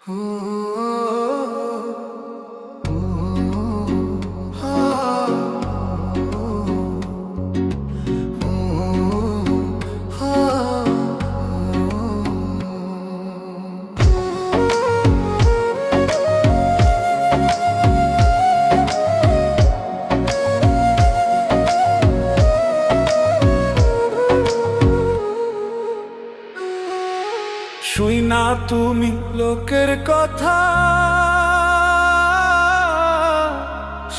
শুই তুমি লোকের কথা।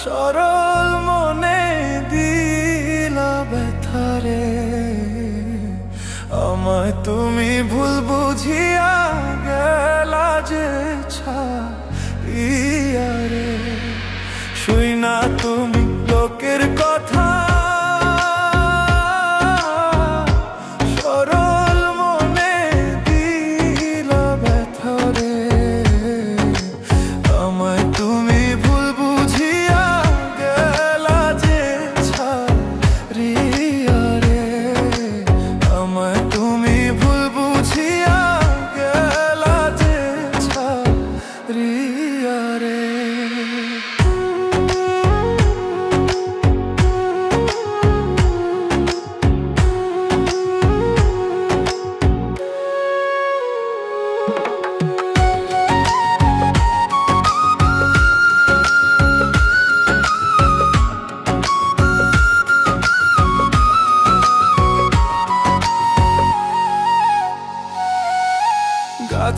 সরল মনে দিলা ব্যথারে আমায় তুমি ভুল বুঝিয়া গেলা যে ছাড়িয়ারে শুই না তুমি লোকের কথা।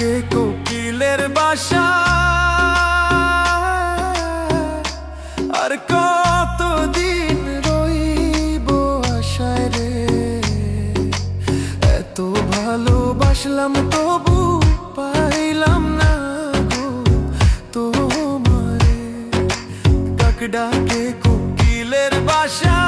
ডাকে কোকিলের বাসা। আর কতদিন রইব আশায় রে? এত ভালোবাসলাম তবু পাইলাম না গো তোমারে। কাক ডাকে কোকিলের বাসা।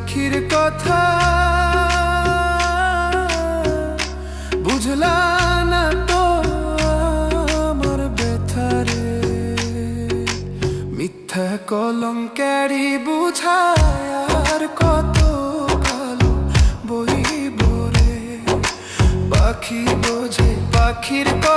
পাখির কথা। বুঝলা না তো আমার ব্যথারে মিথ্যা কলম ক্যারি বুঝায় কত কালো বই বরে পাখি বোঝে পাখির কথা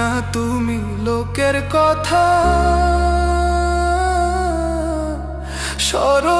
না তুমি লোকের কথা। সরো